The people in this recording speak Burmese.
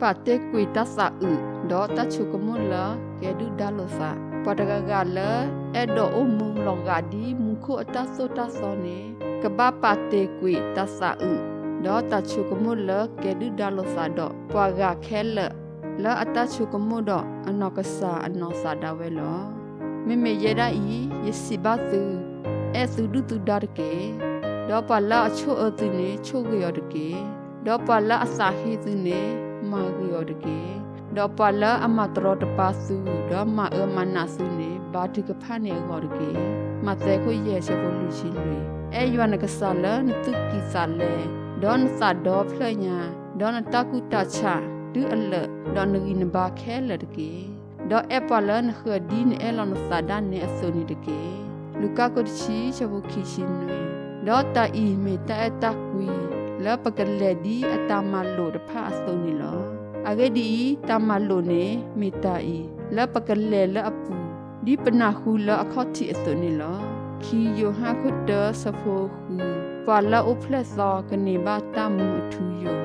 pa te kui ta sa u do ta chu ko mu la ke du da lo sa pa da ga ga la e do o mu lo ga di mu ko ta so ta so ne ka ba pa te kui ta sa u do ta chu ko mu la ke du da lo sa do pa ga khe la la ata chu ko mu do ano ka sa ano sa da we lo me me ye da i ye si ba tu e su du tu da ke ဒေါ်ပလာအချို့အသူနေချို့ကြရတကေဒေါ်ပလာအစာဟိသူနေ မာကြရတကေဒေါ်ပလာအမတရတပါစုဒေါ်မအမနာစုနေဘာတိကဖာနေရတကေမတဲ့ကိုရဲ့ချက်ဖို့လူရှိလွေအဲယွနကဆာလနတုကိဆာလေဒေါ်နစာဒေါ်ဖလညာဒေါ်နတကုတချာဒူအလဒေါ်နဂိနဘာခဲလတကေဒေါ်အပလန်ခဒီနအဲလနစာဒန်နေအစုန်တကေလူကာကိုချီချက်ဖို့ခိရှင်နွေဒေါ်တာအီမေတာအတက်ကွီ လပကလေဒီအတမလို့တဖာအစုံနီလောအဂေဒီတမလို့နေမေတာအီလပကလေလအပူဒီပနာခုလအခော့တီအစုံနီလောခီယိုဟာခုတဆဖိုခုပါလာအိုဖလက်ဇောကနေဘာတမှုအထူယော